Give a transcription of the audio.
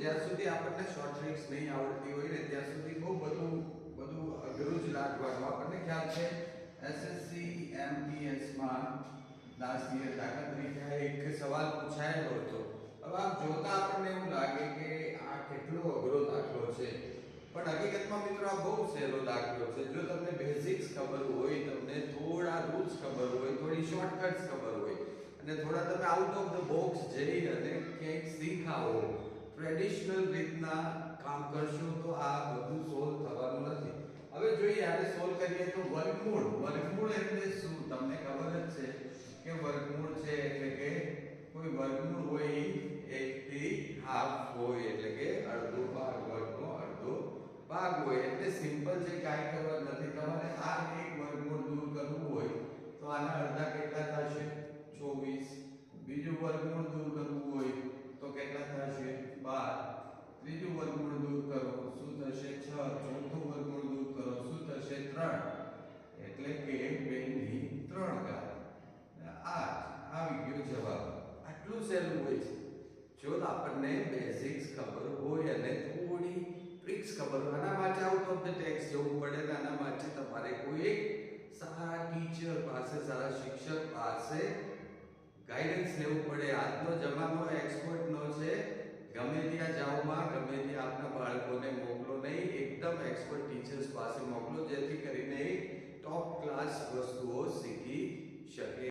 જ્યાં સુધી આપણને શોર્ટ ટ્રિક્સ નહીં આવડતી હોય ને ત્યાં સુધી બહુ બધું બધું અઘરું જ લાગવાનું. આપણને ખ્યાલ છે એસએસસી એમપીએસમાં લાસ્ટ યર દાખલા તરીકે એક સવાલ પૂછાયેલો હતો. હવે આપ જોતા આપણને એવું લાગે કે આ કેટલો અઘરો દાખલો છે. પણ હકીકતમાં મિત્રો આ બહુ સહેલો દાખલો છે. જો તમને બેઝિક્સ ખબર હોય, તમને થોડા રૂલ્સ ખબર હોય, થોડી શોર્ટકટ્સ ખબર હોય, અને થોડા તમે આઉટ ઓફ ધ બોક્સ જઈ અને ક્યાંક શીખાવો ટ્રેડિશનલ રીતના કામ કરશો તો આ બધું સોલ્વ થવાનું નથી. હવે જોઈએ આને સોલ્વ કરીએ તો વર્ગમૂળ. વર્ગમૂળ એટલે શું? તમને ખબર જ છે કે વર્ગમૂળ છે એટલે કે કોઈ વર્ગમૂળ હોય, એક થી હાફ હોય, એટલે કે અડધો ભાગ, વર્ગનો અડધો ભાગ હોય. એટલે સિમ્પલ છે કાંઈ ખબર નથી તમારે આ એક વર્ગમૂળ દૂર કરવું હોય તો આના અડધા કેટલા થશે 24 બીજું વર્ગમૂળ દૂર કરવું હોય તો કેટલા થશે 12 ત્રીજું વર્ગમૂળ દૂર કરો શું થશે 6 ચોથું વર્ગમૂળ દૂર કરો શું 3 એટલે કે 2 ત્રણ 3 ઘાત આ આવી ગયો જવાબ. આટલું સહેલું હોય છે. જો આપણને બેઝિક્સ ખબર હોય અને થોડી ટ્રિક્સ ખબર આના માટે આઉટ ઓફ ધ ટેક્સ જવું પડે આના માટે તમારે કોઈ એક સારા ટીચર પાસે, સારા શિક્ષક પાસે ગાઈડન્સ લેવું પડે. આજનો જમાનો એક્સપર્ટનો છે. ગમે ત્યાં જાઓમાં ગમે ત્યાં આપના બાળકોને મોકલો નહીં, એકદમ